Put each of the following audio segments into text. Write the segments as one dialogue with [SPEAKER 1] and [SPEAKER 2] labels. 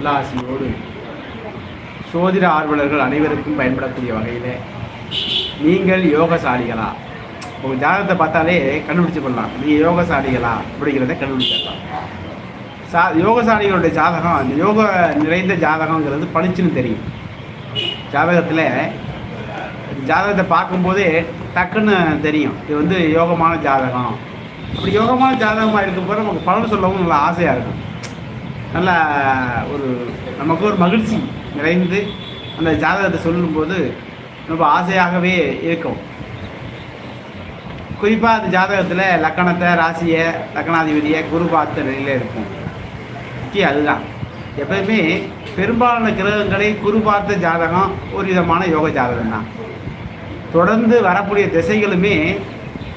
[SPEAKER 1] உல்லாசியோடு சோதிட ஆர்வலர்கள் அனைவருக்கும் பயன்படக்கூடிய வகையில் நீங்கள் யோகசாலிகளா? உங்கள் ஜாதகத்தை பார்த்தாலே கண்டுபிடிச்சு கொள்ளலாம் நீங்கள் யோகசாலிகளா? அப்படிங்கிறத கண்டுபிடிச்சிடலாம். சா யோகசாலிகளுடைய ஜாதகம் அந்த யோக நிறைந்த ஜாதகங்கிறது பளிச்சுன்னு தெரியும். ஜாதகத்தில் ஜாதகத்தை பார்க்கும்போதே டக்குன்னு தெரியும். இது வந்து யோகமான ஜாதகம். அப்படி யோகமான ஜாதகமாக இருக்கும்போது நமக்கு பலன் சொல்லவும் நல்லா ஆசையாக இருக்கும். நல்ல ஒரு நமக்கு ஒரு மகிழ்ச்சி நிறைந்து அந்த ஜாதகத்தை சொல்லும்போது ரொம்ப ஆசையாகவே இருக்கும். குறிப்பாக அந்த ஜாதகத்தில் லக்கணத்தை ராசியை லக்கணாதிபதியை குரு பார்த்த நிலையில் இருக்கும். முக்கியம் அதுதான். எப்பயுமே பெரும்பாலான கிரகங்களை குரு பார்த்த ஜாதகம் ஒரு விதமான யோக ஜாதகம் தான் தொடர்ந்து வரக்கூடிய திசைகளுமே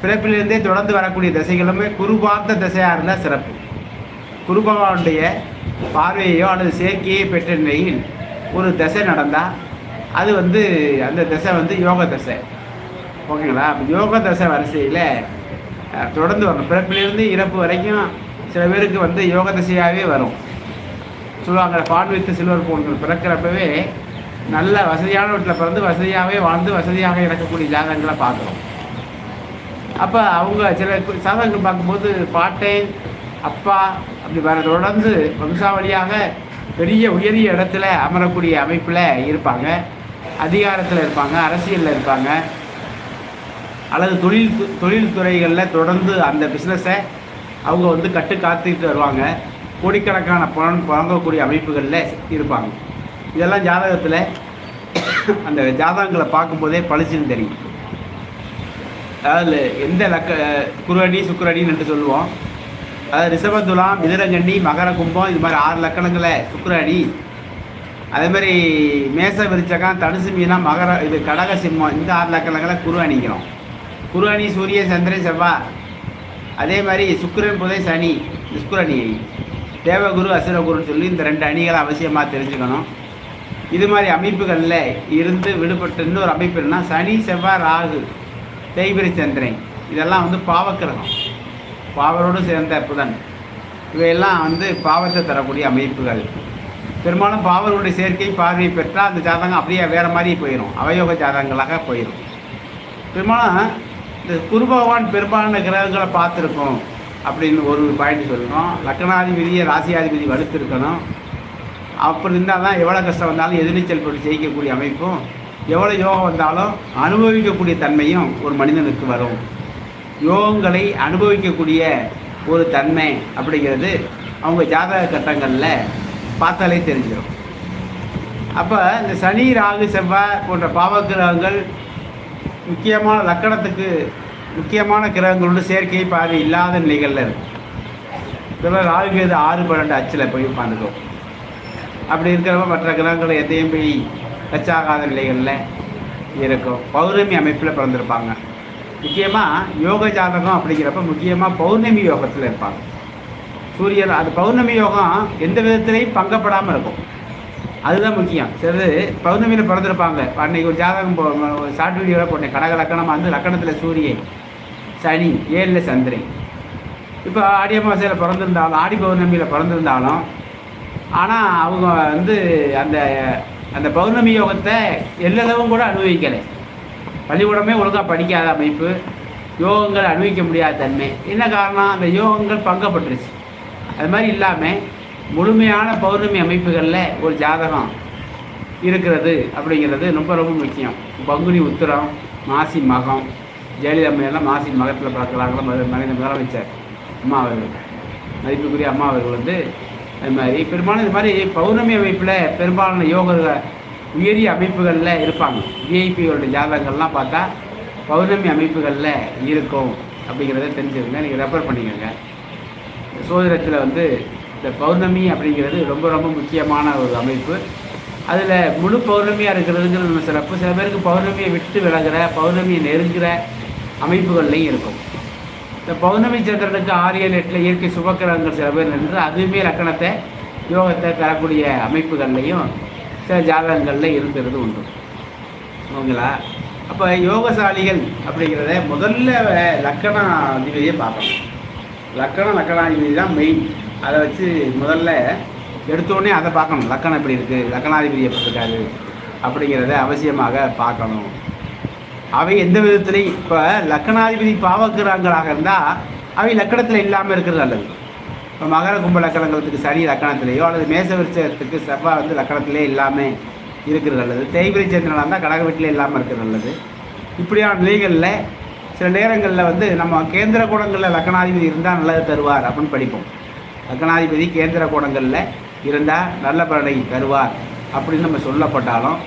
[SPEAKER 1] பிறப்பிலிருந்தே தொடர்ந்து வரக்கூடிய திசைகளுமே குரு பார்த்த திசையாக இருந்தால் சிறப்பு. குரு பகவானுடைய பார்வையோ அல்லது சேர்க்கையோ பெற்ற நிலையில் ஒரு திசை நடந்தால் அது வந்து அந்த திசை வந்து யோக திசை. ஓகேங்களா? யோக தசை வரிசையில் தொடர்ந்து வரணும். பிறப்பிலிருந்து இறப்பு வரைக்கும் சில பேருக்கு வந்து யோக திசையாகவே வரும். சொல்லுவாங்க ஃபாட் வித் சில்வர் போன்ற பிறக்கிறப்பவே நல்ல வசதியான வீட்டில் பிறந்து வசதியாகவே வாழ்ந்து வசதியாக இறக்கக்கூடிய ஜாதகங்களை பார்க்குறோம் அப்போ அவங்க சில சாதகங்கள் பார்க்கும்போது பாட்டை அப்பா இது வர தொடர்ந்து வம்சாவளியாக பெரிய உயரிய இடத்துல அமரக்கூடிய அமைப்பில் இருப்பாங்க. அதிகாரத்தில் இருப்பாங்க அரசியலில் இருப்பாங்க. அல்லது தொழில் து- தொழில் துறைகளில் தொடர்ந்து அந்த பிஸ்னஸை அவங்க வந்து கட்டு காத்துக்கிட்டு வருவாங்க. கோடிக்கணக்கான பணம் வழங்கக்கூடிய அமைப்புகளில் இருப்பாங்க. இதெல்லாம் ஜாதகத்தில் அந்த ஜாதகங்களை பார்க்கும்போதே பளிச்சுன்னு தெரியும். அதாவது எந்த லக்க குருவடி சுக்கரடின்னு என்று சொல்லுவோம். அதாவது ரிஷபதுலாம் மிதுரங்கண்ணி மகர கும்பம் இது மாதிரி ஆறு லக்கணங்களை சுக்கரணி அதே மாதிரி மேச விருச்சகம் தனுசு மீனா மகர இது கடக சிம்மம் இந்த ஆறு லக்கணங்களை குரு அணிக்கிறோம். குரு அணி சூரிய சந்திரன் செவ்வாய். அதே மாதிரி சுக்கரன் புதை சனி சுக்கிரணி தேவகுரு அசுரகுருன்னு சொல்லி இந்த ரெண்டு அணிகளை அவசியமாக தெரிஞ்சுக்கணும். இது மாதிரி அமைப்புகளில் இருந்து விடுபட்டு இன்னொரு அமைப்பு என்னன்னா சனி செவ்வாய் ராகு தேய்பிரி சந்திரன். இதெல்லாம் வந்து பாவக்கிரகம். பாவரோடு சேர்ந்த புதன். இவையெல்லாம் வந்து பாவத்தை தரக்கூடிய அமைப்புகள். பெரும்பாலும் பாவருடைய சேர்க்கை பார்வை பெற்றால் அந்த ஜாதகம் அப்படியே வேறு மாதிரி போயிடும் அவயோக ஜாதகங்களாக போயிடும் பெரும்பாலும் இந்த குரு பகவான் பெரும்பாலான கிரகங்களை பார்த்துருக்கோம் அப்படின்னு ஒரு பாயிண்ட் சொல்லணும் லக்னாதிபதியை ராசியாதிபதி வலுத்திருக்கணும். அப்படி இருந்தால் தான் எவ்வளோ கஷ்டம் வந்தாலும் எதிர்நீச்சல் போட்டு ஜெயிக்கக்கூடிய அமைப்பும் எவ்வளோ யோகம் வந்தாலும் அனுபவிக்கக்கூடிய தன்மையும் ஒரு மனிதனுக்கு வரும். யோகங்களை அனுபவிக்கக்கூடிய ஒரு தன்மை அப்படிங்கிறது அவங்க ஜாதக கட்டங்களில் பார்த்தாலே தெரிஞ்சிடும். அப்போ இந்த சனி ராகு செவ்வாய் போன்ற பாவக்கிரகங்கள் முக்கியமான லக்கணத்துக்கு முக்கியமான கிரகங்களோட சேர்க்கை பாதை இல்லாத நிலைகளில் இருக்கும் இதெல்லாம் ராகு ஆறு பன்னெண்டு அச்சில் போய் உட்காந்துக்கும். அப்படி இருக்கிறப்ப மற்ற கிரகங்கள் எதையும் போய் டச்சாகாத நிலைகளில் இருக்கும். பௌர்ணமி அமைப்பில் பிறந்திருப்பாங்க. முக்கியமாக யோக ஜாதகம் அப்படிங்கிறப்ப முக்கியமாக பௌர்ணமி யோகத்தில் இருப்பாங்க. சூரியன் அது பௌர்ணமி யோகம் எந்த விதத்திலையும் பங்கப்படாமல் இருக்கும். அதுதான் முக்கியம். சிலது பௌர்ணமியில் பிறந்திருப்பாங்க. அன்னைக்கு ஒரு ஜாதகம் போ ஷார்ட் வீடியோவில் போட்டேன். கடக லக்கணமாக வந்து லக்கணத்தில் சூரியன் சனி ஏழில் சந்திரன். இப்போ ஆடி அமாவாசையில் பிறந்திருந்தாலும் ஆடி பௌர்ணமியில் பிறந்திருந்தாலும் ஆனால் அவங்க வந்து அந்த அந்த பௌர்ணமி யோகத்தை எல்லளவும் கூட அனுபவிக்கலை. பள்ளிக்கூடமே ஒழுங்காக படிக்காத அமைப்பு யோகங்கள் அனுபவிக்க முடியாத தன்மை. என்ன காரணம்? அந்த யோகங்கள் பங்கப்பட்டுருச்சு. அது மாதிரி இல்லாமல் முழுமையான பௌர்ணமி அமைப்புகளில் ஒரு ஜாதகம் இருக்கிறது அப்படிங்கிறது ரொம்ப ரொம்ப முக்கியம். பங்குனி உத்திரம் மாசி மகம். ஜெயலலிதா அம்மையெல்லாம் மாசி மகத்தில் பிறக்கிறாங்களா மது முதலமைச்சர் அம்மா அவர்கள். மதிப்புக்குரிய அம்மா அவர்கள் வந்து அது மாதிரி பெரும்பாலும் இது மாதிரி பௌர்ணமி அமைப்பில் பெரும்பாலான யோகர்கள் உயரிய அமைப்புகளில் இருப்பாங்க. விஐபிகளுடைய ஜாதகங்கள்லாம் பார்த்தா பௌர்ணமி அமைப்புகளில் இருக்கும் அப்படிங்கிறத தெரிஞ்சுக்கோங்க. நீங்கள் ரெஃபர் பண்ணிக்கோங்க. சோதிடத்தில் வந்து இந்த பௌர்ணமி அப்படிங்கிறது ரொம்ப ரொம்ப முக்கியமான ஒரு அமைப்பு. அதில் முழு பௌர்ணமியாக இருக்கிறதுங்கிறது நம்ம சிறப்பு. சில பேருக்கு பௌர்ணமியை விட்டு விலகிற பௌர்ணமியை நெருங்கிற அமைப்புகள்லையும் இருக்கும். இந்த பௌர்ணமி சந்திரனுக்கு ஆறு ஏழு எட்டில் இயற்கை சுபக்கிரகங்கள் சில பேர் நின்று அதுவுமே லக்கணத்தை யோகத்தை தரக்கூடிய அமைப்புகள்லையும் சில ஜாதகங்களில் இருக்கிறது உண்டு. ஓகேங்களா? அப்போ யோகசாலிகள் அப்படிங்கிறத முதல்ல லக்கணாதிபதியை பார்க்கணும். லக்கணம் லக்கணாதிபதி தான் மெயின் அதை வச்சு முதல்ல எடுத்தோடனே அதை பார்க்கணும். லக்கணம் எப்படி இருக்குது லக்கணாதிபதி எப்படி இருக்காரு அப்படிங்கிறத அவசியமாக பார்க்கணும். அவை எந்த விதத்துலையும் இப்போ லக்கணாதிபதி பாவக்கிறாங்களாக இருந்தால் அவை லக்கணத்தில் இல்லாமல் இருக்கிறது நல்லது. இப்போ மகர கும்ப லக்கணங்களுக்கு சனி லக்கணத்திலேயோ அல்லது மேச விருச்சத்துக்கு செவ்வாய் வந்து லக்கணத்திலே இல்லாமல் இருக்கிறது நல்லது. தேய்பிரி சேர்ந்தனால தான் கடக வீட்டிலே இல்லாமல் இருக்கிறது நல்லது. இப்படியான நிலைகளில் சில நேரங்களில் வந்து நம்ம கேந்திர கோணங்களில் லக்கணாதிபதி இருந்தால் நல்லது தருவார் அப்படின்னு படிப்போம். லக்கணாதிபதி கேந்திர கோணங்களில் இருந்தால் நல்ல பலனை தருவார் அப்படின்னு நம்ம சொல்லப்பட்டாலும்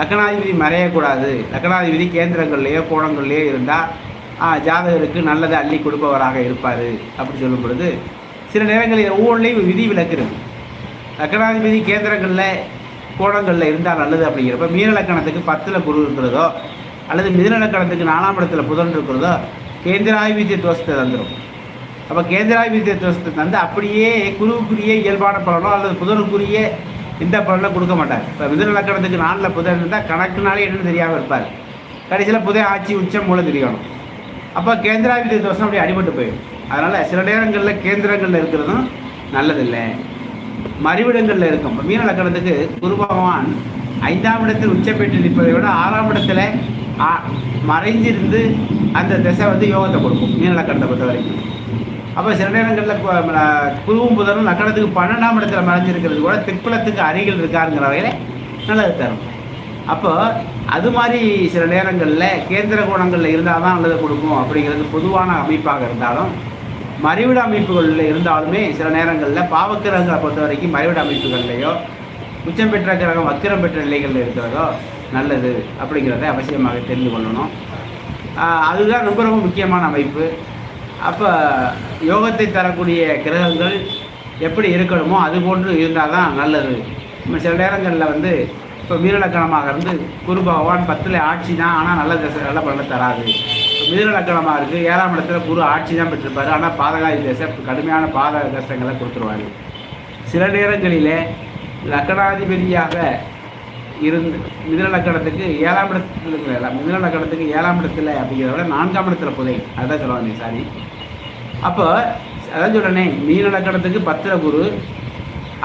[SPEAKER 1] லக்கணாதிபதி மறையக்கூடாது. லக்கணாதிபதி கேந்திரங்கள்லேயோ கோணங்கள்லேயோ இருந்தால் ஜாதகருக்கு நல்லதை அள்ளி கொடுப்பவராக இருப்பார் அப்படி சொல்லும் பொழுது சில நேரங்களில் ஒவ்வொன்றிலையும் விதி விலக்கு லக்கணாதிபதி கேந்திரங்களில் கோணங்களில் இருந்தால் நல்லது அப்படிங்கிறப்ப மீன லக்கணத்துக்கு பத்தில் குரு இருக்கிறதோ அல்லது மிதுன லக்கணத்துக்கு நாலாம் இடத்துல புதன் இருக்கிறதோ கேந்திராதிபத்திய தோஷத்தை தந்துடும் அப்போ கேந்திராதிபத்திய தோஷத்தை தந்து அப்படியே குருவுக்குரிய இயல்பான பலனோ அல்லது புதனுக்குரிய இந்த பலனோ கொடுக்க மாட்டார். இப்போ மிதுன லக்கணத்துக்கு நாலில் புதன் இருந்தால் கணக்குனாலே என்னன்னு தெரியாமல் இருப்பார். கடைசியில் புதை ஆட்சி உச்சம் மூலம் தெரியணும். அப்போ கேந்திராதிபத்திய தோஷம் அப்படியே அடிபட்டு போயிடும். அதனால் சில நேரங்களில் கேந்திரங்களில் இருக்கிறதும் நல்லதில்லை. மறிவிடங்களில் இருக்கும். இப்போ மீன லக்கணத்துக்கு குரு பகவான் ஐந்தாம் இடத்தில் உச்சப்பெற்று நிற்பதை விட ஆறாம் இடத்துல ஆ- மறைஞ்சிருந்து அந்த திசை வந்து யோகத்தை கொடுக்கும் மீன லக்கணத்தை பொறுத்த வரைக்கும். அப்போ சில நேரங்களில் குருவும் புதனும் லக்கணத்துக்கு பன்னெண்டாம் இடத்துல மறைஞ்சிருக்கிறது கூட திக்குளத்துக்கு அருகில் இருக்காருங்கிற வகையில் நல்லது தரும். அப்போ அது மாதிரி சில நேரங்களில் கேந்திர கோணங்களில் இருந்தால் தான் நல்லது கொடுக்கும் அப்படிங்கிறது பொதுவான அமைப்பாக இருந்தாலும் மறைவிட அமைப்புகளில் இருந்தாலுமே சில நேரங்களில் பாவக்கிரகங்களை பொறுத்த வரைக்கும் மறைவிட அமைப்புகள்லையோ உச்சம் பெற்ற கிரகம் வக்கிரம் பெற்ற நிலைகளில் இருக்கிறதோ நல்லது அப்படிங்கிறத அவசியமாக தெரிந்து கொள்ளணும். அதுதான் ரொம்ப ரொம்ப முக்கியமான அமைப்பு. அப்போ யோகத்தை தரக்கூடிய கிரகங்கள் எப்படி இருக்கணுமோ அது போன்று இருந்தால் தான் நல்லது. நம்ம சில நேரங்களில் வந்து இப்போ மீனலக்கணமாக இருந்து குரு பகவான் பத்தில் ஆட்சி தான் ஆனால் நல்ல தசை நல்ல பலனை தராது. இப்போ இருக்குது ஏழாம் இடத்துல குரு ஆட்சி தான் பெற்றிருப்பார். ஆனால் பாதகாதி தசை கடுமையான பாதக கஷ்டங்களை கொடுத்துருவார். சில நேரங்களிலே லக்கணாதிபதியாக இருந்து மிதுன லக்கணத்துக்கு ஏழாம் இடத்துல இருக்கிற லக்கணத்துக்கு ஏழாம் இடத்துல அப்படிங்கிறத விட நான்காம் இடத்துல புதை. அதுதான் சொல்லுவாங்க சாரி. அப்போ அதான் சொல்கிறேனே மீன லக்கணத்துக்கு பத்தில் குரு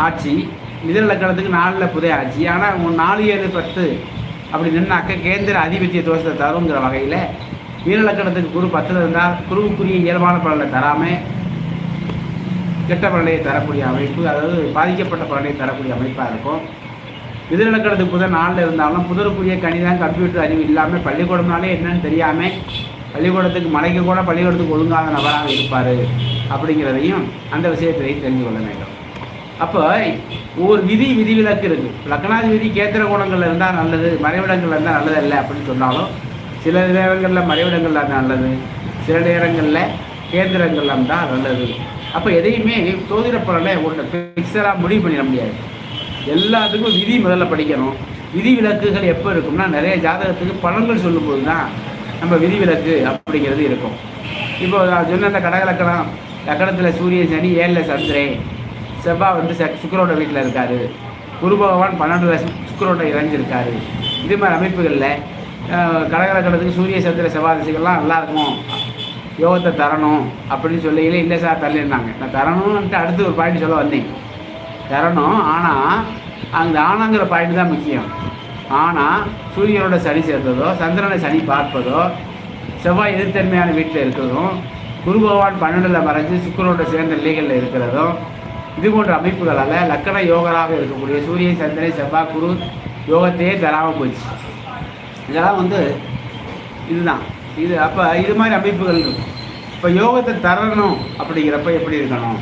[SPEAKER 1] ஆட்சி மிதுன லக்கணத்துக்கு நாலில் புதை ஆட்சி. ஆனால் நாலு ஏழு பத்து அப்படி நின்னாக்க கேந்திர அதிபத்திய தோஷத்தை தருங்கிற வகையில் மீனலக்கணத்துக்கு குரு பத்தில் இருந்தால் குருவுக்குரிய இயல்பான பலனை தராமல் கெட்ட பலனை தரக்கூடிய அமைப்பு அதாவது பாதிக்கப்பட்ட பலனை தரக்கூடிய அமைப்பாக இருக்கும். மிதுநலக்கணத்துக்கு புதன் நாளில் இருந்தாலும் புதருக்குரிய கணிதம் கம்ப்யூட்டர் அறிவு இல்லாமல் பள்ளிக்கூடம்னாலே என்னன்னு தெரியாமல் பள்ளிக்கூடத்துக்கு மலைக்கு கூட பள்ளிக்கூடத்துக்கு ஒழுங்காத நபராக இருப்பார் அப்படிங்கிறதையும் அந்த விஷயத்திலையும் தெரிந்து கொள்ள வேண்டும். அப்போ ஒவ்வொரு விதி விதிவிலக்கு இருக்குது லக்னாதிபதி கேந்திர கோணங்களில் இருந்தால் நல்லது மறைவிடங்களில் இருந்தால் நல்லது இல்லை அப்படின்னு சொன்னாலும் சில நேரங்களில் மறைவிடங்கள் தான் நல்லது. சில நேரங்களில் கேந்திரங்கள்லாம் தான் நல்லது. அப்போ எதையுமே சோதிட பலனை ஒன்று ஃபிக்ஸடாக முடிவு பண்ணிட முடியாது. எல்லாத்துக்கும் விதி முதல்ல படிக்கணும். விதி விலக்குகள் எப்போ இருக்கும்னா நிறைய ஜாதகத்துக்கு பலன்கள் சொல்லும்போது தான் நம்ம விதி விலக்கு அப்படிங்கிறது இருக்கும். இப்போ நான் சொன்ன அந்த கடகலக்கணம். லக்கணத்தில் சூரிய சனி ஏழில் சந்திரன். செவ்வாய் வந்து சுக்கரோட வீட்டில் இருக்காரு. குரு பகவான் பன்னெண்டில் சுக்கரோட இறங்கியிருக்காரு இது மாதிரி அமைப்புகளில் அஹ், சூரிய சந்திர செவ்வாதிசைகள்லாம் நல்லா இருக்கும்? யோகத்தை தரணும் அப்படின்னு சொல்லிங்களே இல்லை சார் தள்ளியிருந்தாங்க நான் தரணும்ன்ட்டு அடுத்து ஒரு பாயிண்ட் சொல்ல வந்தேன். தரணும் ஆனால் அந்த ஆனாங்கிற பாயிண்ட் தான் முக்கியம். ஆனால் சூரியனோட சனி சேர்ந்ததோ சந்திரனை சனி பார்ப்பதோ செவ்வாய் எதிர்த்தன்மையான வீட்டில் இருக்கிறதும் குரு பகவான் பன்னெண்டில் மறைஞ்சு சுக்கரோட சேர்ந்த நிலைகளில் இருக்கிறதும் இது போன்ற அமைப்புகளால் லக்கண யோகராக இருக்கக்கூடிய சூரியன் சந்திரன் செவ்வாய் குரு யோகத்தையே தராமல் போச்சு இதெல்லாம் வந்து இதுதான். இது அப்போ இது மாதிரி அமைப்புகள் இருக்கும். இப்போ யோகத்தை தரணும் அப்படிங்கிறப்ப எப்படி இருக்கணும்?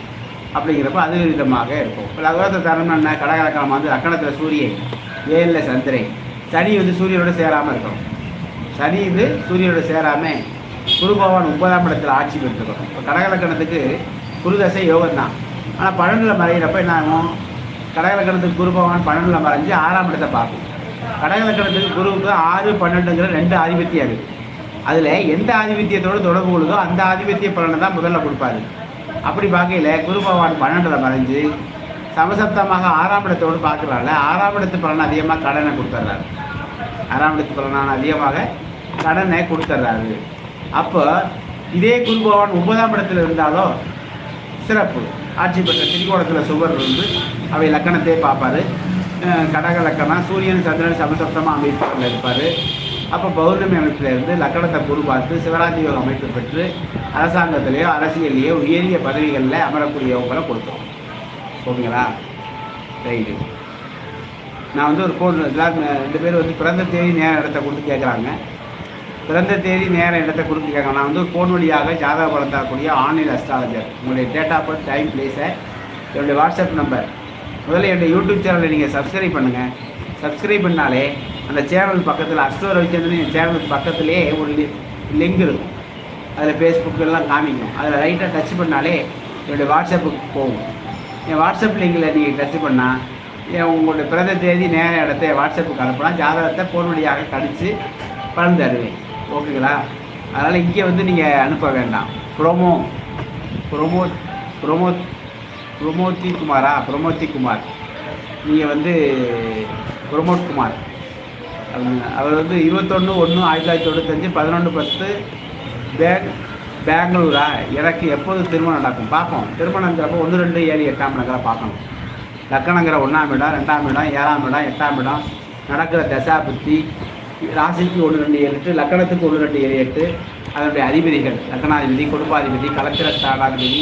[SPEAKER 1] அப்படிங்கிறப்ப அது விதமாக இருக்கும். இப்போ யோகத்தை தரணும் என்ன கடகலக்கணம் வந்து அக்கணத்தில் சூரியன் ஏழில் சந்திரன். சனி வந்து சூரியனோட சேராமல் இருக்கணும். சனி இது சூரியனோட சேராமல் குரு பகவான் ஒன்பதாம் இடத்தில் ஆட்சி பெற்றுக்கணும் இப்போ கடகலக்கணத்துக்கு குருதசை யோகம் தான் ஆனால் பன்னெண்டில் மறைகிறப்ப என்ன ஆகும்? கடகலக்கணத்துக்கு குரு பகவான் பன்னெண்டில் மறைஞ்சு ஆறாம் இடத்தை பார்க்கும். கடகலக்கணத்துக்கு குருவுக்கு ஆறு பன்னெண்டுங்கிற ரெண்டு ஆதிபத்தியம் இருக்குது அதில் எந்த ஆதிபத்தியத்தோடு தொடர்பு கொள்ளுதோ அந்த ஆதிபத்திய பலனை தான் முதல்ல கொடுப்பாரு. அப்படி பார்க்கையில் குரு பகவான் பன்னெண்டில் மறைஞ்சு சமசப்தமாக ஆறாம் இடத்தோடு பார்க்குறால ஆறாம் இடத்து பலன் அதிகமாக கடனை கொடுத்துட்றாரு ஆறாம் இடத்து பலனான அதிகமாக கடனை கொடுத்துட்றாரு அப்போ இதே குரு பகவான் ஒன்பதாம் இடத்துல இருந்தாலோ சிறப்பு. ஆட்சி பெற்ற திரிகோணத்தில் சுவர் இருந்து அவை லக்கணத்தை பார்ப்பார். கடக லக்கணம் சூரியன் சந்திரன் சமசப்தமாக அமைப்பில் இருப்பார். அப்போ பௌர்ணமி அமைப்பில் இருந்து லக்கணத்தை குரு பார்த்து சிவராஜ் யோக அமைப்பு பெற்று அரசாங்கத்திலேயோ அரசியல்லையோ உயரிய பதவிகளில் அமரக்கூடிய யோகங்களை கொடுத்தோம். ஓகேங்களா? ரைட்டு நான் வந்து ஒரு ஃபோன் எல்லாரும் ரெண்டு பேர் வந்து பிறந்த தேதி நேர இடத்த கொடுத்து கேட்குறாங்க பிறந்த தேதி நேர இடத்த கொடுத்து கேட்குறாங்க நான் வந்து ஃபோன் வழியாக ஜாதக பலம் தரக்கூடிய ஆன்லைன் அஸ்ட்ராலஜர் உங்களுடைய டேட் ஆஃப் பர்த் டைம் பிளேஸை என்னுடைய வாட்ஸ்அப் நம்பர் முதல்ல என்னுடைய யூடியூப் சேனலை நீங்கள் சப்ஸ்கிரைப் பண்ணுங்கள் சப்ஸ்கிரைப் பண்ணாலே அந்த சேனல் பக்கத்தில் அஸ்டோர் ரவிச்சந்திரன் என் சேனலுக்கு பக்கத்துலேயே ஒரு லிங்க் இருக்கும். அதில் ஃபேஸ்புக்கெல்லாம் காமிக்கும். அதில் ரைட்டாக டச் பண்ணாலே என்னுடைய வாட்ஸ்அப்புக்கு போகும். என் வாட்ஸ்அப் லிங்கில் நீங்கள் டச் பண்ணால் என் உங்களுடைய பிறந்த தேதி நேர இடத்த வாட்ஸ்அப்புக்கு அனுப்பலாம். ஜாதகத்தை ஃபோன் வழியாக கணித்து பலன் தருவேன். ஓகேங்களா அதனால் இங்கே வந்து நீங்கள் அனுப்ப வேண்டாம். ப்ரோமோ ப்ரோமோ ப்ரோமோ ப்ரொமோத்தி குமாரா? பிரமோத்தி குமார். நீங்கள் வந்து பிரமோத் குமார். அவங்க- அவர் வந்து இருபத்தொன்று ஒன்று ஆயிரத்தி தொள்ளாயிரத்தி தொண்ணூத்தஞ்சு பதினொன்று பத்து பேங் பெங்களூரா? எனக்கு எப்போது திருமணம் நடக்கும்? பார்ப்போம். திருமணங்கிறப்போ ஒன்று ரெண்டு ஏழு எட்டாம் நகரை பார்க்கணும். லக்கணங்கிற ஒன்றாம் இடம் ரெண்டாம் இடம் ஏழாம் இடம் எட்டாம் இடம். நடக்கிற தசா புத்தி ராசிக்கு ஒன்று ரெண்டு ஏழு எட்டு லக்கணத்துக்கு ஒன்று ரெண்டு ஏழு எட்டு. அதனுடைய அதிபதிகள் லக்கணாதிபதி குடும்பாதிபதி கலத்திர ஸ்தானாதிபதி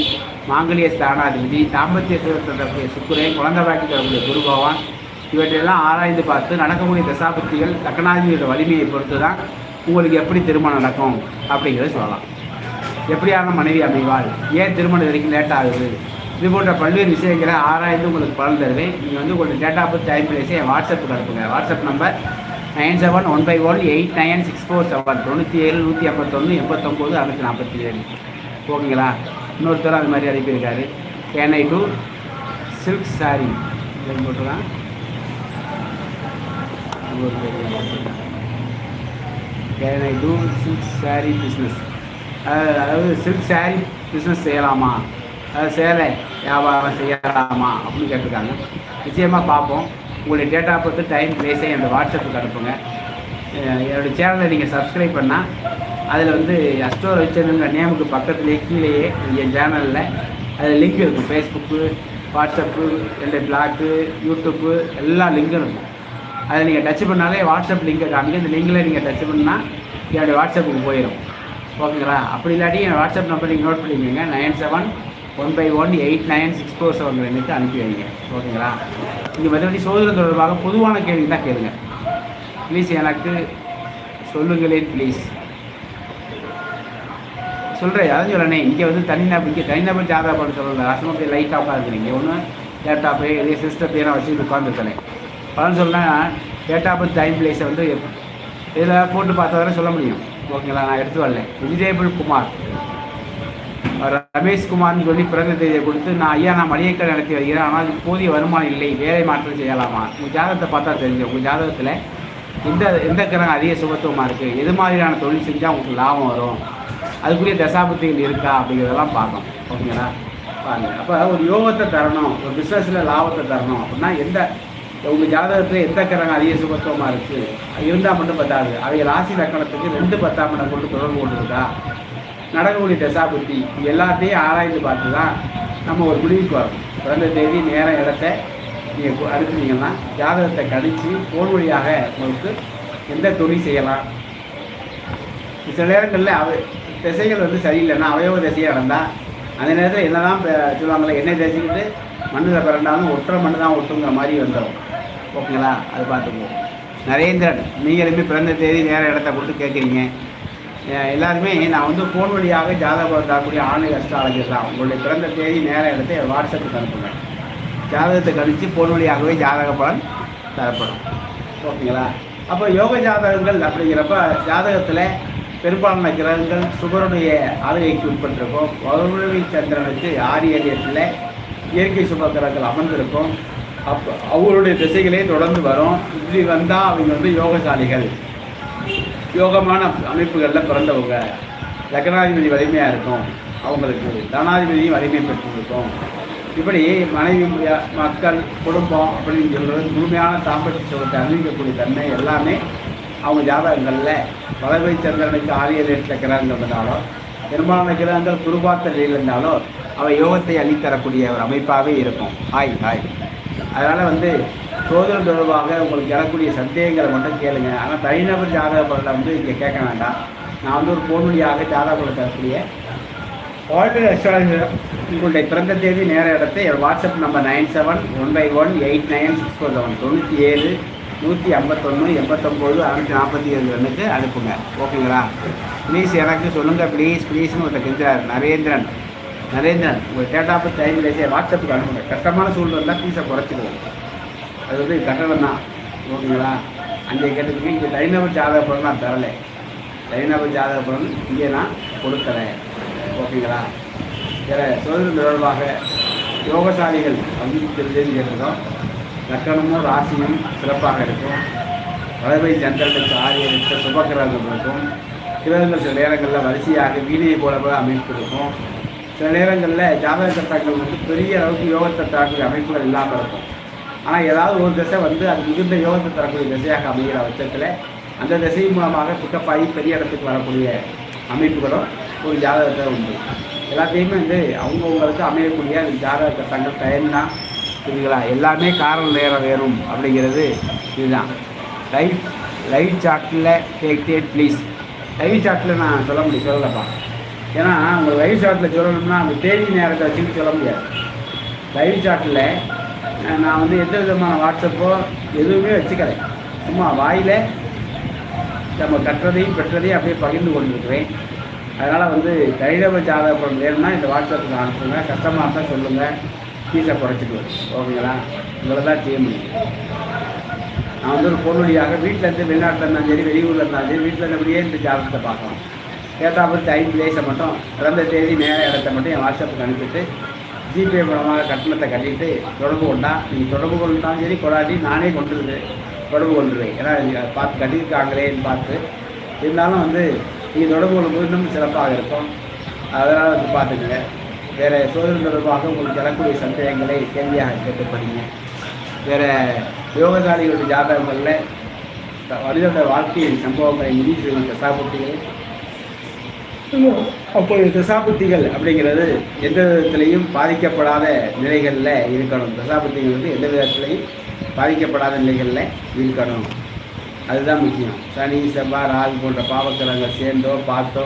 [SPEAKER 1] மாங்கலிய ஸ்தானாதிபதி தாம்பத்திய தரக்கூடிய சுக்குரன் குழந்தை வாக்கி தரக்கூடிய குரு பகவான். இவற்றையெல்லாம் ஆராய்ந்து பார்த்து நடக்கக்கூடிய தசாபக்திகள் லக்கணாதிபதியோட வலிமையை பொறுத்து தான் உங்களுக்கு எப்படி திருமணம் நடக்கும் அப்படிங்கிறத சொல்லலாம். எப்படியான மனைவி அமைவாள்? ஏன் திருமணம் வரைக்கும் லேட் ஆகுது? இது போன்ற பல்வேறு விஷயங்களை ஆராய்ந்து உங்களுக்கு பலன் தருவேன். நீங்கள் வந்து உங்களுடைய டேட்டா ஆஃப் டைம் பிளேஸை என் வாட்ஸ்அப்புக்கு அனுப்புங்க. WhatsApp number nine seven one five one eight nine six four seven தொண்ணூற்றி ஏழு நூற்றி ஐம்பத்தொன்று எண்பத்தொம்போது அறுநூற்றி நாற்பத்தி ஏழு. ஓகேங்களா இன்னொருத்தர் அது மாதிரி அனுப்பியிருக்காரு can I do silk sari போட்டுலாம் can I do silk sari business அதாவது சில்க் சாரி பிஸ்னஸ் செய்யலாமா? அதாவது சேலை வியாபாரம் செய்யலாமா? அப்படின்னு கேட்டிருக்காங்க. நிச்சயமாக பார்ப்போம். உங்களுடைய டேட்டா பொறுத்து டைம் பிளேஸை என்னோடய வாட்ஸ்அப்புக்கு அனுப்புங்க. என்னோடய சேனலை நீங்கள் சப்ஸ்கிரைப் பண்ணால் அதில் வந்து அஸ்டோ வச்சிருந்த நேமுக்கு பக்கத்துலேயே கீழேயே என் சேனலில் அதில் லிங்க் இருக்கும். ஃபேஸ்புக்கு வாட்ஸ்அப்பு என்னுடைய பிளாக்கு யூடியூப்பு எல்லா லிங்க்கும் இருக்கும். அதை நீங்கள் டச் பண்ணாலே வாட்ஸ்அப் லிங்கை காமிங்க இந்த லிங்கில் நீங்கள் டச் பண்ணால் என்னுடைய வாட்ஸ்அப்புக்கு போயிடும் ஓகேங்களா அப்படி இல்லாட்டி என் வாட்ஸ்அப் நம்பர் நீங்கள் நோட் பண்ணிக்கோங்க. Nine seven one five one eight nine six four seven எனக்கு அனுப்பி வைங்க ஓகேங்களா? இங்கே மற்றபடி சோதனை தொடர்பாக பொதுவான கேள்வி தான் கேளுங்க. ப்ளீஸ் எனக்கு சொல்லுங்களேன் ப்ளீஸ் சொல்கிறேன் அதான் சொல்லணே இங்கே வந்து தனிநபர் இங்கே தனிநபர் ஜாதா பண்ண சொல்லல ரசமாக போய் லைட்டாக உட்காந்துருக்கீங்க ஒன்று லேப்டாப்பு இதே சிஸ்டம் பேரை வச்சுட்டு உட்காந்துருக்கேன் பலன் சொன்னால் டேட் ஆஃப் டைம் பிளேஸை வந்து இதில் போட்டு பார்த்தா தானே சொல்ல முடியும். ஓகேங்களா? நான் எடுத்து வரல. விஜயபுல் குமார். அவர் ரமேஷ் குமார்னு சொல்லி பிறந்த தேதியை கொடுத்து நான் ஐயா நான் மளிகை கடை நடத்தி வருகிறேன். ஆனால் போதிய வருமானம் இல்லை. வேலை மாற்றம் செய்யலாமா? உங்கள் ஜாதகத்தை பார்த்தா தெரிஞ்சு உங்கள் ஜாதகத்தில் எந்த எந்த கிரகம் அதிக சுபத்துவமாக இருக்குது எது மாதிரியான தொழில் செஞ்சால் உங்களுக்கு லாபம் வரும்? அதுக்குரிய தசாபத்திகள் இருக்கா? அப்படிங்கிறதெல்லாம் பார்க்கணும். ஓகேங்களா? பாருங்கள் அப்போ ஒரு யோகத்தை தரணும். ஒரு பிஸ்னஸில் லாபத்தை தரணும். அப்படின்னா எந்த உங்கள் ஜாதகத்தில் எந்த கிரகம் அதிக சுகத்துவமாக இருக்குது இருந்தால் மட்டும் பத்தாது. அவை ராசி லக்கணத்துக்கு ரெண்டு பத்தாம் இடம் கொண்டு தொடர்பு கொண்டு இருக்கா நடக்கக்கூடிய தசாபுத்தி எல்லாத்தையும் ஆராய்ந்து பார்த்து தான் நம்ம ஒரு முடிவுக்கு வரும். பிறந்த தேதி நேரம் இடத்த நீங்கள் அனுப்புனீங்கன்னா ஜாதகத்தை கணித்து ஃபோன் வழியாக உங்களுக்கு எந்த தொழில் செய்யலாம்? சில நேரங்களில் அவ திசைகள் வந்து சரியில்லைன்னா அவயவ திசையாக இருந்தால் அந்த நேரத்தில் என்னதான் பே- சொல்லுவாங்களே எண்ணெய் தேய்ச்சிக்கிட்டு மண்ணில் பிறண்டாலும் ஒட்டுற மண்ணு தான் ஒட்டுங்கிற மாதிரி வந்துடும் ஓகேங்களா? அது பார்த்துக்குவோம். நரேந்திரன் நீங்களுமே பிறந்த தேதி நேர இடத்த கொடுத்து கேட்குறீங்க. எல்லாருமே நான் வந்து ஃபோன் வழியாக ஜாதகம் தரக்கூடிய ஆன்லைன் அஸ்ட்ராலஜர் தான். உங்களுடைய பிறந்த தேதி நேர இடத்தை வாட்ஸ்அப்புக்கு அனுப்புங்க. ஜாதகத்தை கழித்து ஃபோன் வழியாகவே ஜாதக பலன் தரப்படும். ஓகேங்களா? அப்போ யோக ஜாதகங்கள் அப்படிங்கிறப்ப ஜாதகத்தில் பெரும்பாலான கிரகங்கள் சுபருடைய ஆளுகைக்கு உட்பட்டிருக்கும். பௌர்ணமி சந்திரனுக்கு ஆரிய எட்டில் இயற்கை சுப கிரகங்கள் அமர்ந்திருக்கும். அப்போ அவருடைய திசைகளே தொடர்ந்து வரும். இப்படி வந்தால் அவங்க வந்து யோகசாலிகள். யோகமான அமைப்புகளில் பிறந்தவங்க லக்னாதிபதி வலிமையாக இருக்கும் அவங்களுக்கு தனாதிபதியும் வலிமை பெற்றிருக்கும். இப்படி மனைவி மக்கள் குடும்பம் அப்படின்னு சொல்கிறது முழுமையான தாம்பத்திய சுகத்தை அறிவிக்கக்கூடிய தன்மை எல்லாமே அவங்க ஜாதகங்களில் வளவை சந்திரனுக்கு ஆரிய ரேட்டில் கிரகங்கள் பெரும்பாலான கிரகங்கள் குருபாத்த நிலையில் இருந்தாலோ அவை யோகத்தை அள்ளித்தரக்கூடிய ஒரு அமைப்பாகவே இருக்கும். Hi hi. அதனால் வந்து சோதனை தொடர்பாக உங்களுக்கு எழக்கூடிய சந்தேகங்களை மட்டும் கேளுங்க. ஆனால் தனிநபர் ஜாதக பலனை வந்து இங்கே கேட்க வேண்டாம். நான் வந்து ஒரு போன் வழியாக ஜாதக பலன் தரக்கூடிய ஆல்ரெடி அஸ்ட்ராலஜி உங்களுடைய பிறந்த தேதி நேர இடத்தை என் WhatsApp number nine seven one five one eight nine six four seven தொண்ணூற்றி ஏழு நூற்றி ஐம்பத்தொன்று எண்பத்தொம்போது அறுநூற்றி நாற்பத்தி ஏழு ரெண்டுக்கு அனுப்புங்க. ஓகேங்களா? ப்ளீஸ் எனக்கு சொல்லுங்கள் ப்ளீஸ் ப்ளீஸ்னு ஒருத்தர் கெஞ்சார் நரேந்திரன். நரேந்திரன் உங்கள் டேட் ஆஃப் டைம் பேசிய வாட்ஸ்அப்புக்கு அனுப்புங்க. கஷ்டமான சூழ்நிலை இருந்தால் ஃபீஸை குறைச்சிடுவோம். அது வந்து கட்டணம் தான். ஓகேங்களா? அங்கே கேட்டதுக்கு இங்கே தனிநபர் ஜாதக பலன் நான் தரலை. தனிநபர் ஜாதக பலன் இங்கே நான் கொடுக்கலை ஓகேங்களா? சில சோதனை தொடர்பாக யோகசாலிகள் அங்கீகரித்ததுன்னு கேட்டிருக்கோம். லக்கணமும் ராசியும் சிறப்பாக இருக்கும். வளர்வை சந்திரனுக்கு ஆரிய சுபக்கிரகம் இருக்கும். கிரகங்கள் சில நேரங்களில் வரிசையாக வீணையை போலவே அமைப்பு இருக்கும் சில நேரங்களில் ஜாதக சட்டங்கள் வந்து பெரிய அளவுக்கு யோகத்தை தரக்கூடிய அமைப்புகள் இல்லாமல் இருக்கும். ஆனால் ஏதாவது ஒரு திசை வந்து அது மிகுந்த யோகத்தை தரக்கூடிய திசையாக அமைகிற பட்சத்தில் அந்த திசை மூலமாக பிக்கப்பாகி பெரிய இடத்துக்கு வரக்கூடிய அமைப்புகளும் ஒரு ஜாதகத்தில் உண்டு. எல்லாத்தையுமே வந்து அவங்கவுங்களுக்கு அமையக்கூடிய அந்த ஜாதக கட்டங்கள் டைம் தான் புரியுங்களா எல்லாமே காரணம் நேரம் வேணும் அப்படிங்கிறது இதுதான். லைஃப் லைவ் சாட்டில் டேக் டேட் ப்ளீஸ். லைவ் சாட்டில் நான் சொல்ல முடியும் சொல்லலப்பா. ஏன்னா உங்களுக்கு லைவ் சாட்டில் சொல்லணும்னா அந்த தேதி நேரத்தை வச்சுட்டு சொல்ல முடியாது. லைவ் சாட்டில் நான் வந்து எந்த விதமான வாட்ஸ்அப்போ எதுவுமே வச்சுக்கலை. சும்மா வாயில் நம்ம கற்றதையும் பெற்றதையும் அப்படியே பகிர்ந்து கொண்டிருக்கிறேன். அதனால் வந்து கைரவ ஜாதகம் வேணும்னா இந்த வாட்ஸ்அப்பில் அனுப்புங்க. கஷ்டமாக இருந்தால் சொல்லுங்கள் ஃபீஸை குறைச்சிக்குவேன் ஓகேங்களா? இவ்வளோ தான் செய்ய முடியும். நான் வந்து ஒரு பொருளியாக வீட்டில் வீட்டிலேருந்து வெளிநாட்டில் இருந்தாலும் சரி வெளியூரில் இருந்தாலும் சரி வீட்டில் இருந்தபடியே இந்த ஜாதகத்தை பார்க்கலாம் கேட்டால் ஐந்து பிளேஸை மட்டும் பிறந்த தேதி நேர இடத்த மட்டும் என் வாட்ஸ்அப்புக்கு அனுப்பிட்டு ஜிபே மூலமாக கட்டணத்தை கட்டிட்டு தொடர்பு கொண்டா நீங்கள் தொடர்பு கொண்டாலும் சரி கொண்டாடி நானே கொண்டுருது தொடர்பு கொண்டுருவேன். ஏன்னா பார்த்து கட்டியிருக்காங்களேன்னு பார்த்து. இருந்தாலும் வந்து நீங்கள் தொடர்பு கொள்ளும்போது இன்னும் சிறப்பாக இருக்கும். அதனால் வந்து பார்த்துக்கங்க. வேறு சோதனை தொடர்பாக உங்களுக்கு தரக்கூடிய சந்தேகங்களை கேள்வியாக கேட்டுப்படுங்க வேறு யோகசாலிகளுடைய ஜாதகங்களில் மனிதனுடைய வாழ்க்கையின் சம்பவங்களை முடிவு செய்யும் தசாபுத்திகளை அப்பொழுது தசாபுத்திகள் அப்படிங்கிறது எந்த விதத்திலையும் பாதிக்கப்படாத நிலைகளில் இருக்கணும். தசாபுத்திகள் வந்து எந்த விதத்திலையும் பாதிக்கப்படாத நிலைகளில் இருக்கணும். அதுதான் முக்கியம். சனி செவ்வாய் ராகு போன்ற பாவக்கரங்கள் சேர்ந்தோ பார்த்தோ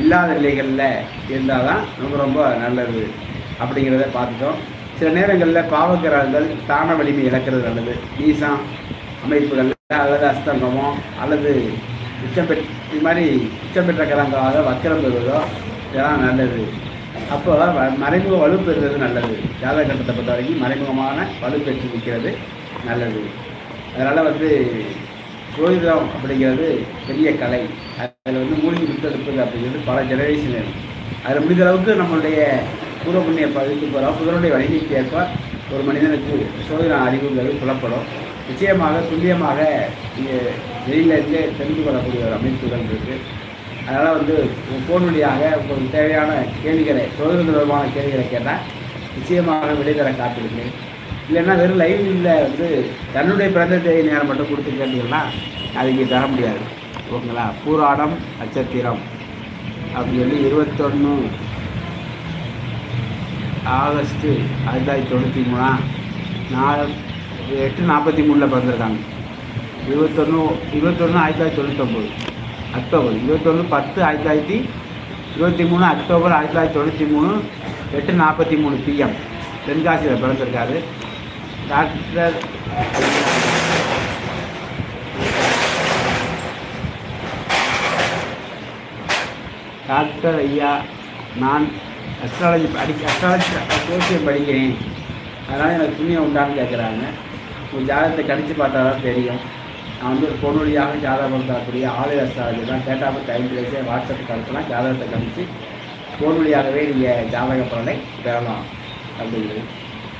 [SPEAKER 1] இல்லாத நிலைகளில் இருந்தால் தான் ரொம்ப ரொம்ப நல்லது அப்படிங்கிறத பார்த்துட்டோம். சில நேரங்களில் பாவக்கிரகங்கள் தான வலிமை இழக்கிறது நல்லது. நீசம் அமைப்புகள் அல்லது அஸ்தங்கமோ அல்லது உச்சம் பெற்று இது மாதிரி உச்சம் பெற்ற கிரகங்களாக வக்கரம் பெறுவதோ இதெல்லாம் நல்லது. அப்போ வ- மறைமுக வலு பெறுவது நல்லது. ஜாதக கட்டத்தை பொறுத்த வரைக்கும் மறைமுகமான வலு பெற்று நிற்கிறது நல்லது. அதனால் வந்து ஜோதிடம் அப்படிங்கிறது பெரிய கலை. அதில் வந்து மூலிகை வித்தெடுப்பது அப்படிங்கிறது பல ஜெனரேஷன் வேணும் அதில் முடிந்த அளவுக்கு நம்மளுடைய பூர்வ புண்ணிய பதிவுக்கு போகிறோம். புதனுடைய வலிமைக்கு ஏற்ப ஒரு மனிதனுக்கு சோதனை அறிவுகள் புலப்படும். நிச்சயமாக துல்லியமாக இங்கே வெளியிலேருந்தே தெரிந்து கொள்ளக்கூடிய ஒரு அமைப்புகள் இருக்குது அதனால் வந்து ஃபோன் வழியாக உங்களுக்கு தேவையான கேள்விகளை சுதந்திர தொடர்பான கேள்விகளை கேட்டால் நிச்சயமாக விடை தர காத்திருக்கிறேன். இல்லைன்னா வெறும் லைவ்ல வந்து தன்னுடைய பிறந்த தேதி நேரம் மட்டும் கொடுத்து கேட்டீங்கன்னா அது இங்கே தர முடியாது. ஓகேங்களா? பூராடம் நட்சத்திரம். அப்படின்னு சொல்லி இருபத்தொன்று ஆகஸ்ட்டு ஆயிரத்தி தொள்ளாயிரத்தி தொண்ணூற்றி மூணா நாலு எட்டு நாற்பத்தி மூணில் பிறந்திருக்காங்க. இருபத்தொன்று இருபத்தொன்று ஆயிரத்தி தொள்ளாயிரத்தி தொண்ணூத்தொம்பது அக்டோபர். இருபத்தொன்று பத்து ஆயிரத்தி தொள்ளாயிரத்தி இருபத்தி மூணு அக்டோபர் ஆயிரத்தி தொள்ளாயிரத்தி தொண்ணூற்றி மூணு எட்டு நாற்பத்தி மூணு பிஎம் தென்காசியில் பிறந்திருக்காரு. டாக்டர் டாக்டர் ஐயா நான் அஸ்ட்ராலஜி படி அஸ்ட்ராலஜி அசோசியம் படிக்கிறேன். அதனால் எனக்கு புண்ணியம் உண்டான்னு கேட்குறாங்க உங்கள் ஜாதகத்தை கணிச்சு பார்த்தா தான் தெரியும். நான் வந்து ஒரு பொன் வழியாக ஜாதகம் தரக்கூடிய ஆலய அஸ்ட்ராலஜி தான். கேட்டால் டைம் பிளேஸே வாட்ஸ்அப்புக்கு அனுப்பலாம் ஜாதகத்தை கணிச்சு ஃபோன் வழியாகவே நீங்கள் ஜாதக பலனை பெறலாம் அப்படிங்கிறது.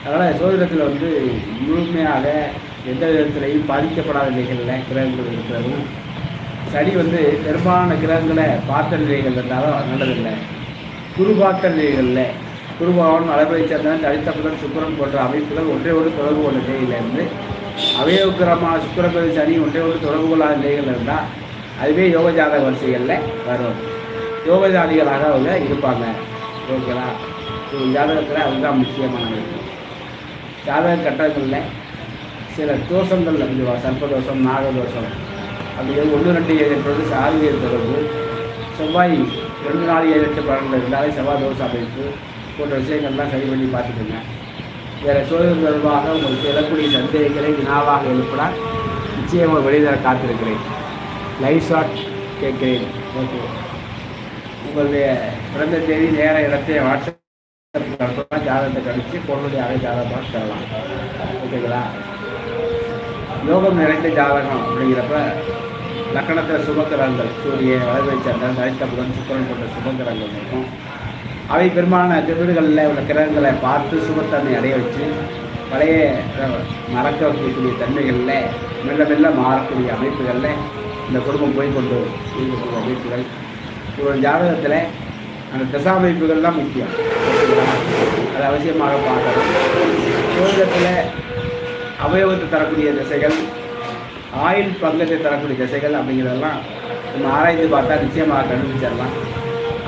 [SPEAKER 1] அதனால் சோதிடத்தில் வந்து முழுமையாக எந்த விதத்திலையும் பாதிக்கப்படாத நிலைகளில் கிரகங்கள் இருக்கிறதும் சனி வந்து பெரும்பாலான கிரகங்களை பார்த்த நிலைகள் இருந்தாலும் நல்லதில்லை. குரு பார்த்த நிலைகளில் குருபகவான் அளவை சேர்ந்தவன் தனித்தப்புடன் சுக்கரன் போன்ற அமைப்புகள் ஒன்றே ஒரு தொடர்பு கொண்ட நிலையிலிருந்து அவயோக்கிரமான சுக்கிரபதி சனி ஒன்றே ஒரு தொடர்பு கொள்ளாத நிலைகள் இருந்தால் அதுவே யோக ஜாதக வரிசைகளில் வரும். யோகஜாதிகளாக அவங்க இருப்பாங்க. ஓகேங்களா ஒரு ஜாதகத்தில் அதுதான் முக்கியமான ஜாதக கட்டங்களில் சில தோஷங்கள் அப்படிவா சர்ப்பதோஷம் நாகதோஷம். அப்படிங்கிறது ஒன்று ரெண்டு ஏழு என்பது சாதிய தொடர்பு. செவ்வாய் ரெண்டு நாலு ஏழு எட்டு பலன்கள் இருந்தாலே செவ்வாய் தோஷம் அமைப்பு. போன்ற விஷயங்கள்லாம் சரி பண்ணி பார்த்துக்கோங்க. வேறு சோதனை தொடர்பாக உங்களுக்கு எழக்கூடிய சந்தேகங்களை வினாவாக எழுப்பினா நிச்சயமாக வெளிதர காத்திருக்கிறேன். லைவ் ஷாட் கேட்கிறேன். ஓகே உங்களுடைய பிறந்த தேதி நேர இடத்தை வாட்ஸ்அப் அனுப்பலாம் ஜாதகத்தை கழித்து பொருளுடைய ஜாதகமாக தரலாம் ஓகேங்களா யோகம் நிறைந்த ஜாதகம் அப்படிங்கிறப்ப லக்கணத்தில் சுபக்கிரகங்கள் சூரிய வளர்வை சந்திரன் தனித்தபுடன் சுக்கரன் போன்ற சுபக்கிரகங்கள் இருக்கும். அவை பெரும்பாலான திருவிடுகளில் உள்ள கிரகங்களை பார்த்து சுபத்தன்மை அடைய வச்சு பழைய மறக்க வைக்கக்கூடிய தன்மைகளில் மெல்ல மெல்ல மாறக்கூடிய அமைப்புகளில் இந்த குடும்பம் போய்கொண்டு இருக்கக்கூடிய அமைப்புகள். ஒரு ஜாதகத்தில் அந்த திச அமைப்புகள் தான் முக்கியம். அது அவசியமாக பார்க்கணும். ஜோதிடத்தில் அவயவத்தை தரக்கூடிய திசைகள் ஆயுள் பங்கத்தை தரக்கூடிய திசைகள் அப்படிங்கிறதெல்லாம் நம்ம ஆராய்ந்து பார்த்தா நிச்சயமாக கண்டுபிடிச்சிடலாம்.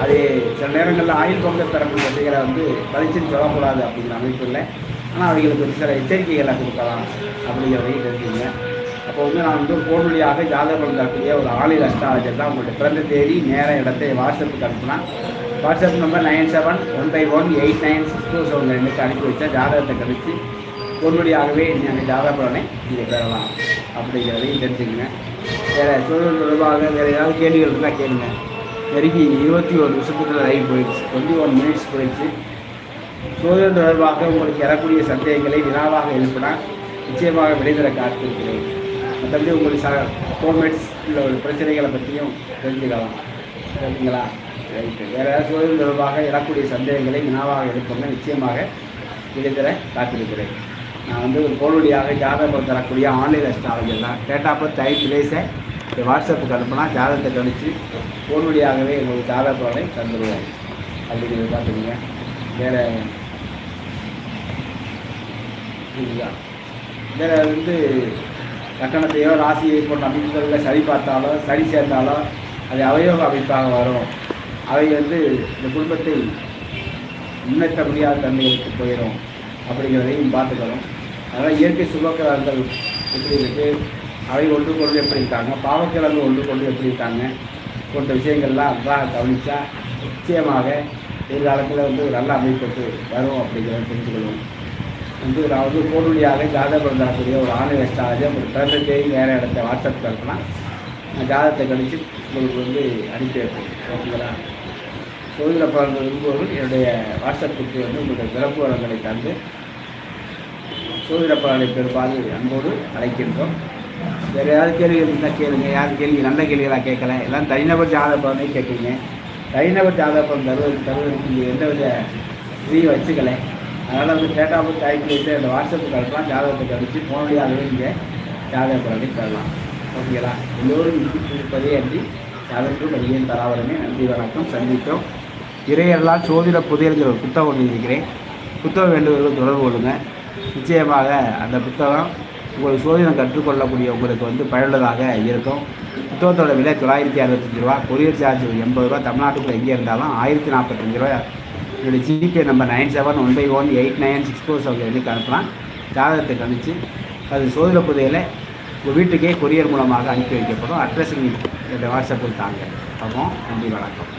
[SPEAKER 1] அது சில நேரங்களில் ஆயுள் பங்கத்தை தரக்கூடிய திசைகளை வந்து பரிச்சுன்னு சொல்லக்கூடாது அப்படிங்கிற அமைப்பு இல்லை ஆனால் அவர்களுக்கு ஒரு சில எச்சரிக்கைகளை கொடுக்கலாம் அப்படிங்கிறதையும் தெரிஞ்சுங்க அப்போ வந்து நான் வந்து ஃபோன் வழியாக ஜாதகம் தரக்கூடிய ஒரு ஆளில் அஸ்ட்ராலஜர் தான் உங்களுடைய பிறந்த தேதி நேர இடத்தை வாட்ஸ்அப்புக்கு அனுப்புனா WhatsApp number nine seven one five one eight nine six two seven ரெண்டுக்கு அனுப்பி வச்சா ஜாதகத்தை கழித்து பொன்முடியாகவே நீங்கள் ஜாதக பலனை நீங்கள் பெறலாம் அப்படிங்கிறதையும் தெரிஞ்சுக்கங்க. வேறு சூழல் தொடர்பாக வேறு ஏதாவது கேள்விகள் இருந்தால் கேளுங்கள் பெருகி இருபத்தி ஒரு நிமிஷத்துக்குள்ள லைவ் போயிடுச்சு. டுவெண்ட்டி ஒன் மினிட்ஸ் போயிடுச்சு. சூழல் தொடர்பாக உங்களுக்கு வரக்கூடிய சந்தேகங்களை வினாவாக எழுப்பினா நிச்சயமாக விடைதர காத்திருக்கிறேன். மற்றபடி உங்களுக்கு ச கோமெட்ஸ் உள்ள ஒரு பிரச்சனைகளை பற்றியும் தெரிஞ்சுக்கலாம். சரிங்களா? ரைட்டு. வேறு ஏதாவது சூழல் தொடர்பாக எழக்கூடிய சந்தேகங்களை வினாவாக எழுப்புங்க நிச்சயமாக விடைதர காத்திருக்கிறேன். நான் வந்து ஒரு போர்வழியாக ஜாதகம் தரக்கூடிய ஆன்லைன் அஸ்ட்ராலஜர் தான். டேட்டா பர்த் டைப் பிளேஸை இந்த வாட்ஸ்அப்புக்கு அனுப்புனா ஜாதகத்தை கணிச்சு ஃபோன் வழியாகவே உங்களுக்கு ஜாதக பலனை தந்துடுவோம் அப்படிங்கிறது பார்த்துக்கோங்க. வேறு இதுதான். வேறு வந்து லக்கணத்தையோ ராசியை போன்ற அமைப்புகளில் சரி பார்த்தாலோ சரி சேர்ந்தாலோ அது அவயோக அமைப்பாக வரும். அவை வந்து இந்த குடும்பத்தை முன்னேற்ற முடியாத தன்மைகளுக்கு போயிடும். அப்படிங்கிறதையும் பார்த்துக்கணும். அதனால் இயற்கை சுபக்கிரகங்கள் எப்படி இருக்குது அவை ஒன்று கொண்டு எப்படி இருக்காங்க? பாவக்கிழங்கு ஒன்று கொண்டு எப்படி இருக்காங்க? போன்ற விஷயங்கள்லாம் அன்றாக கவனித்தா நிச்சயமாக எதிர்காலத்தில் வந்து ஒரு நல்ல அமைப்புக்கு வரும் அப்படிங்கிறத தெரிஞ்சுக்கணும். வந்து நான் வந்து போடுவழியாக ஜாதகம் தரக்கூடிய ஒரு ஆன்லைன் அஸ்ட்ராலஜர் ஒரு பிறந்த தேதி வேறு இடத்த வாட்ஸ்அப் அனுப்புனா நான் ஜாதகத்தை கழித்து உங்களுக்கு வந்து அனுப்பி வைப்பேன். ஓகேங்களா சோதிட பிறந்த விரும்புவர்கள் என்னுடைய வாட்ஸ்அப்புக்கு வந்து உங்களுடைய சிறப்பு வளங்களை தந்து சோதிட பலனை பெரும்பாலும் அன்போடு அழைக்கின்றோம். வேறு ஏதாவது கேள்விகள் இருந்தால் கேளுங்க. யார் கேள்வி நல்ல கேள்விகளாக கேட்கல. எல்லாம் தனிநபர் ஜாதக பலனை கேட்குறீங்க தனிநபர் ஜாதக பலன் தருவது தருவதற்கு நீங்கள் எந்த வித இதையும் வச்சுக்கல. அதனால் வந்து டேட்டா ஆஃப் டைப் வைத்து அந்த வாட்ஸ்அப்புக்கு அனுப்பலாம். ஜாதகத்தை கழித்து ஃபோன் வழியாகவே நீங்கள் ஜாதக பலனை தரலாம். ஓகேங்களா எல்லோரும் இருப்பதே அன்றி அதற்கும் அடியேன் தராவரமே நன்றி வணக்கம். சந்தித்தோம். இறையெல்லாம் சோதிட புதையல்கிற ஒரு புத்தகம் ஒன்று இருக்கிறேன். புத்தகம் வேண்டுவர்கள் தொடர்பு கொள்ளுங்கள் நிச்சயமாக அந்த புத்தகம் உங்களுக்கு சோதிடம் கற்றுக்கொள்ளக்கூடிய உங்களுக்கு வந்து பயனுள்ளதாக இருக்கும். புத்தகத்தோட விலை தொள்ளாயிரத்தி அறுபத்தஞ்சு ரூபா கொரியர் சார்ஜ் எண்பது ரூபா தமிழ்நாட்டுக்குள்ள எங்கே இருந்தாலும் ஆயிரத்தி நாற்பத்தஞ்சு ரூபா என்னுடைய GPay number nine seven one five one eight nine six four seven எண்ணுக்கு அனுப்பலாம். ஜாதகத்தை கணிச்சு அது சோதனை புதையலை உங்கள் வீட்டுக்கே கொரியர் மூலமாக அனுப்பி வைக்கப்படும். அட்ரஸ் நீங்கள் வாட்ஸ்அப்பில் தாங்க. அப்போ நன்றி வணக்கம்.